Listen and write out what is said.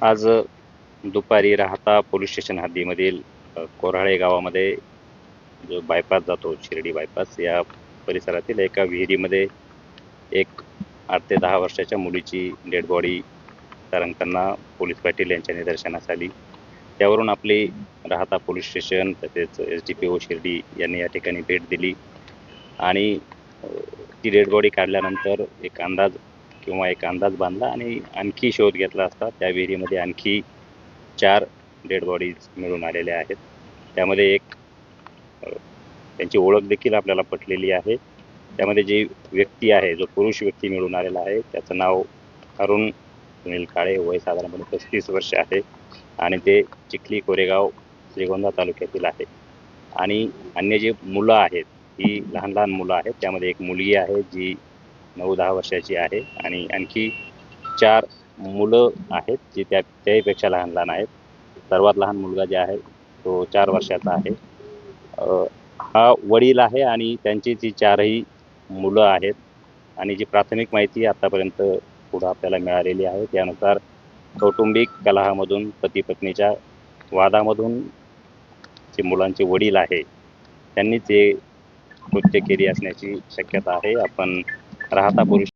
आज दुपारी राहता पोलीस स्टेशन हद्दीमधील कोराळे गावामध्ये जो बायपास जातो शिर्डी बायपास या परिसरातील एका विहिरीमध्ये एक आठ ते दहा वर्षाच्या मुलीची डेड बॉडी तरंगताना पोलीस पाटील यांच्या निदर्शनास आली. त्यावरून आपली राहता पोलीस स्टेशन तसेच S D P O Shirdi यांनी या ठिकाणी भेट दिली. आणि ती डेड बॉडी काढल्यानंतर एक अंदाज किंवा एक अंदाज बांधला आणि आणखी शोध घेतला असता. त्या विहिरीमध्ये आणखी चार डेड बॉडीज मिळून आलेल्या आहेत. त्यामध्ये एक त्यांची ओळख देखील आपल्याला पटलेली आहे. त्यामध्ये जी व्यक्ती आहे जो पुरुष व्यक्ती मिळून आलेला आहे त्याचं नाव अरुण सुनील काळे वय साधारणपणे पस्तीस वर्ष आहे आणि ते चिखली कोरेगाव श्रीगोंदा तालुक्यातील आहे. आणि अन्य जे मुलं आहेत ही लहान लहान मुलं आहेत त्यामध्ये एक मुलगी आहे जी नऊ दहा वर्षाची आहे आणि आणखी चार मुलं आहेत जी त्या त्याहीपेक्षा लहान लहान आहेत. सर्वात लहान मुलगा जे आहे तो चार वर्षाचा आहे. हा वडील आहे आणि त्यांची जी चारही मुलं आहेत आणि जी प्राथमिक माहिती आतापर्यंत पुढं आपल्याला मिळालेली आहे त्यानुसार कौटुंबिक कलहामधून पती पत्नीच्या वादामधून जे मुलांचे वडील आहे त्यांनीच हे कृत्य केली असण्याची शक्यता आहे. आपण राहता पुरुष